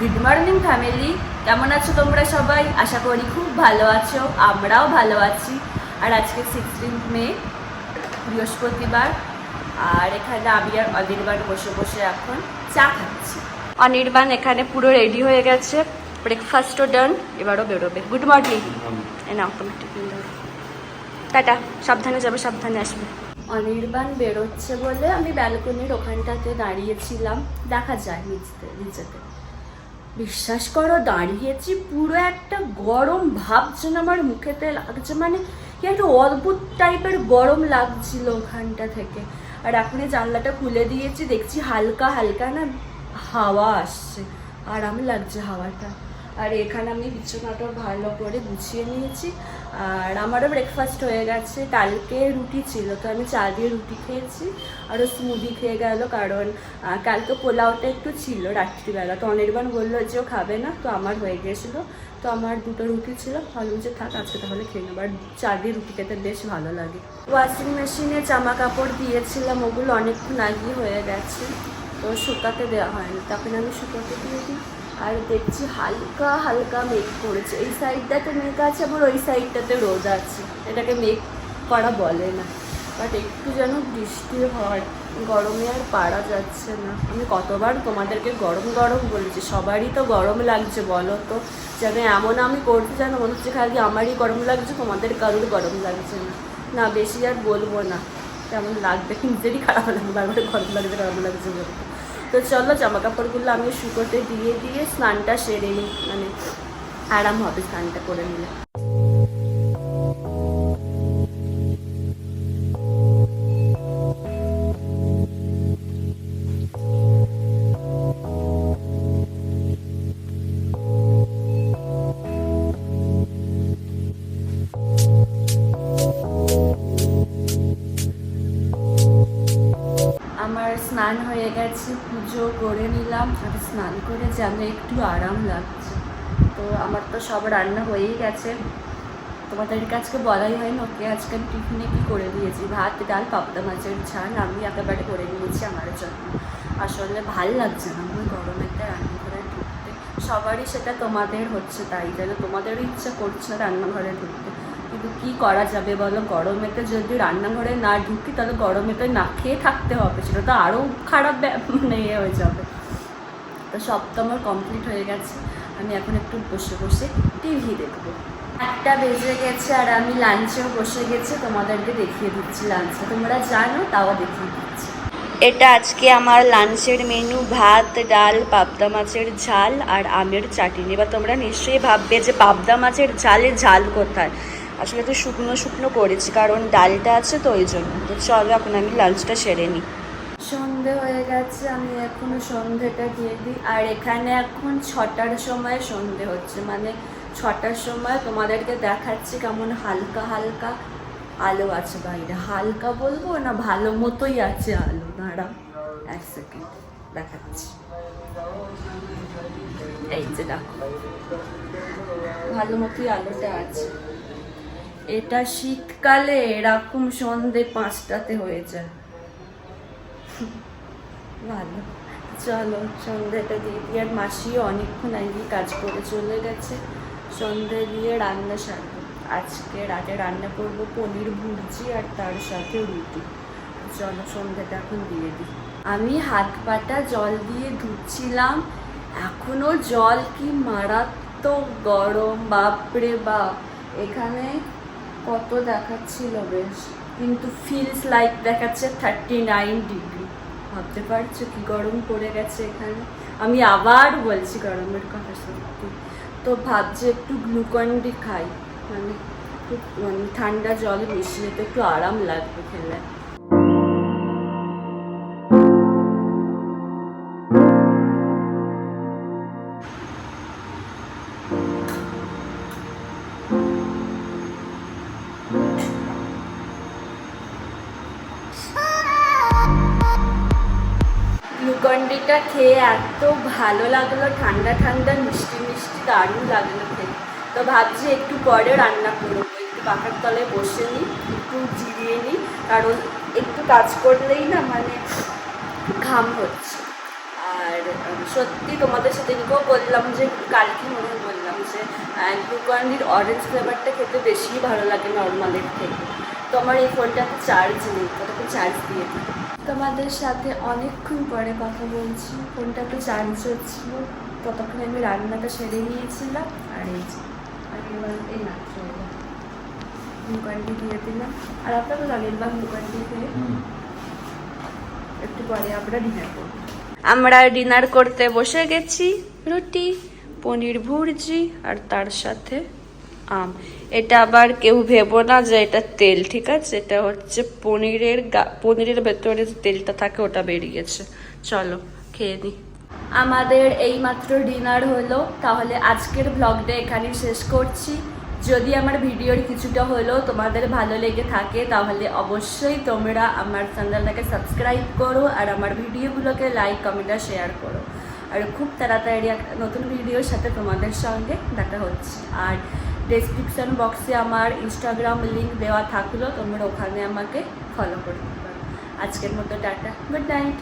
Good morning family কেমন আছো তোমরা সবাই? আশা করি খুব ভালো আছো আমরাও ভালো আছি। আর আজকে সিক্সটিন মে বৃহস্পতিবার। আর এখানে আমি আর অনির্বাণ বসে বসে এখন চা খাচ্ছি। অনির্বাণ এখানে পুরো রেডি হয়ে গেছে। ব্রেকফাস্টও ডান এবারও বেরোবে। গুড মর্নিং নাও তোমার টিফিন টাটা সাবধানে যাবে সাবধানে আসবে। অনির্বাণ বেরোচ্ছে বলে আমি ব্যালকনির ওখানটাতে দাঁড়িয়েছিলাম। দেখা যায় নিচতে নিচেতে বিশ্বাস করো, দাঁড়িয়েছি পুরো একটা গরম ভাব যেন আমার মুখেতে লাগছে। মানে কি একটা অদ্ভুত টাইপের গরম লাগছিল ওখানটা থেকে। আর এখন জানলাটা খুলে দিয়েছি, দেখছি হালকা হালকা না হাওয়া আসছে। আরাম লাগছে হাওয়াটা। আর এখানে আমি বিছানাটা ভালো করে গুছিয়ে নিয়েছি। আর আমারও ব্রেকফাস্ট হয়ে গেছে। কালকে রুটি ছিল, তো আমি চা দিয়ে রুটি খেয়েছি। আরও স্মুদি খেয়ে গেল, কারণ কালকে পোলাওটা একটু ছিল রাত্রিবেলা। তো অনির্বাণ বলল যে ও খাবে না, তো আমার হয়ে গিয়েছিল তো আমার দুটো রুটি ছিল। ভাবলাম যে থাক, আজকে তাহলে খেয়ে নেব। আর চা দিয়ে রুটি খেতে বেশ ভালো লাগে। ওয়াশিং মেশিনে জামা কাপড় দিয়েছিলাম, ওগুলো অনেকক্ষণ আগেই হয়ে গেছে। তো শুকাতে দেওয়া হয়নি। তখন আমি শুকাতে দিয়ে দিই। আর দেখছি হালকা হালকা মেঘ করেছে। এই সাইডটাতে মেঘ আছে, আবার ওই সাইডটাতে রোদ আছে। এটাকে মেঘ করা বলে না। বাট একটু যেন বৃষ্টি হয়। গরমে আর পারা যাচ্ছে না। আমি কতবার তোমাদেরকে গরম গরম বলেছি, সবারই তো গরম লাগছে, বলো তো। যেন এমন আমি করতে যেন মনে হচ্ছে খালি আমারই গরম লাগছে, তোমাদের কারোর গরম লাগছে না। না, বেশি আর বলব না। কেমন লাগবে? নিজেরই খারাপ লাগবে, বারবার গরম লাগছে গরম লাগছে বলতে। তো চলো জামা কাপড়গুলো আমি শুকোতে দিয়ে দিয়ে স্নানটা সেরে নিই মানে আরাম হবে স্নানটা করে নিলে। আমার স্নান হয়ে গেছে, পুজো করে নিলাম আর স্নান করে যেন একটু আরাম লাগছে। তো আমার তো সব রান্না হয়েই গেছে। তোমাদেরকে আজকে বলাই হয় ওকে আজকে আমি টিফিনে কী করে দিয়েছি? ভাত, ডাল, পাবদা মাছের ঝাল, আমি একেবারে করে নিয়েছি আমার জন্য। আসলে ভালো লাগছে না, আমার গরমেতে রান্নাঘরে ঢুকতে। সবারই সেটা তোমাদের হচ্ছে তাই, যেন তোমাদেরও ইচ্ছা করছে রান্নাঘরে ঢুকতে। কিন্তু কি করা যাবে বলো? গরমেতে যদি রান্নাঘরে না ঢুকি, তাহলে গরমেতে না খেয়ে থাকতে হবে। সেটা তো আরও খারাপ মানে ইয়ে হয়ে যাবে। তো সব তো আমার কমপ্লিট হয়ে গেছে। আমি এখন একটু বসে বসে টিভি দেখব। একটা বেজে গেছে আর আমি লাঞ্চেও বসে গেছি। তোমাদেরকে দেখিয়ে দিচ্ছি লাঞ্চে তোমরা জানো, তাও দেখিয়ে দিচ্ছি। এটা আজকে আমার লাঞ্চের মেনু ভাত, ডাল, পাবদা মাছের ঝাল আর আমের চাটনি। বা তোমরা নিশ্চয়ই ভাববে যে পাবদা মাছের ঝালে ঝাল কোথায়? আসলে তো শুকনো শুকনো করেছি, কারণ ডালটা আছে তো ওই জন্য। তো চলো এখন আমি লাঞ্চটা সেরে নিই। সন্ধে হয়ে গেছে, আমি এখনও সন্ধেটা দিয়ে দিই। আর এখানে এখন ছটার সময় সন্ধে হচ্ছে মানে ছটার সময় তোমাদেরকে দেখাচ্ছি কেমন হালকা হালকা আলো আছে বাইরে। হালকা বলব না, ভালো মতোই আছে আলো। দাঁড়া এক সেকেন্ড দেখাচ্ছি। এই যে দেখো, ভালো মতোই আলোটা আছে। এটা শীতকালে এরকম সন্ধে পাঁচটাতে হয়ে যায়। ভালো। চলো সন্ধ্যেটা দিয়ে দিই। আর মাসিও অনেকক্ষণ আগে কাজ করে চলে গেছে। সন্ধ্যে দিয়ে রান্না সারবো। আজকে রাতে রান্না করব পনির ভুর্জি আর তার সাথে রুটি। চলো সন্ধ্যেটা এখন দিয়ে দিই। আমি হাত পাটা জল দিয়ে ধুচ্ছিলাম। এখনও জল কি মারাত্মক গরম, বাপরে বাপ। এখানে কত দেখাচ্ছিল বেশ। কিন্তু ফিলস লাইক দেখাচ্ছে থার্টি নাইন ডিগ্রি ভাবতে পারছ কি গরম পড়ে গেছে এখানে? আমি আবার বলছি গরমের কথা সত্যি। তো ভাবছি একটু গ্লুকন ডি খাই। মানে একটু মানে ঠান্ডা জল মিশিয়ে তো একটু আরাম লাগবে খেলে। গ্লুকন্ডিটা খেয়ে এত ভালো লাগল, ঠান্ডা ঠান্ডা, মিষ্টি মিষ্টি, দারুণ লাগল খেতে। তো ভাবছি একটু পরে রান্না করব। একটু পাখার তলায় বসে নিই একটু জিরিয়ে নিই কারণ একটু কাজ করলেই না মানে ঘাম হচ্ছে। আর সত্যি তোমাদের সাথে এদিকেও বললাম যে, কালকে মনে বললাম যে গ্লুকন্ডির অরেঞ্জ ফ্লেভারটা খেতে বেশি ভালো লাগে নর্মালের থেকে। তো আমার এই ফোনটাতে চার্জ নেই ওটাকে চার্জ দিয়ে দিই তোমাদের সাথে অনেকক্ষণ পরে কথা বলছি ফোনটাতে চার্জ হচ্ছিল। ততক্ষণে আমি রান্নাটা সেরে নিয়েছিলাম আর এই এই না গ্লুকন্ডি দিয়ে দিলাম। আর আপনারা জানেন বা গ্লুকন্ডি দিয়ে একটু পরে আমরা ডিনার করব। আমরা ডিনার করতে বসে গেছি রুটি পনির ভুর্জি আর তার সাথে আম, এটা আবার কেউ ভেবো না যে এটা তেল, ঠিক আছে? এটা হচ্ছে পনিরের পনিরের ভেতরে যে তেলটা থাকে ওটা বেরিয়েছে। চলো, খেয়ে নিই আমাদের এইমাত্র ডিনার হলো, তাহলে আজকের ব্লগটা এখানেই শেষ করছি। যদি আমার ভিডিওর কিছুটা হলেও তোমাদের ভালো লেগে থাকে, তাহলে অবশ্যই তোমরা আমার চ্যানেলটাকে সাবস্ক্রাইব করো আর আমার ভিডিওগুলোকে লাইক কমেন্ট আর শেয়ার করো। আর খুব তাড়াতাড়ি একটা নতুন ভিডিওর সাথে তোমাদের সঙ্গে দেখা হচ্ছে। আর ডেসক্রিপশন বক্সে আমার ইনস্টাগ্রাম লিঙ্ক দেওয়া থাকল, তোমরা ওখানে আমাকে ফলো করতে পারো। আজকের মতো টাটা গুড নাইট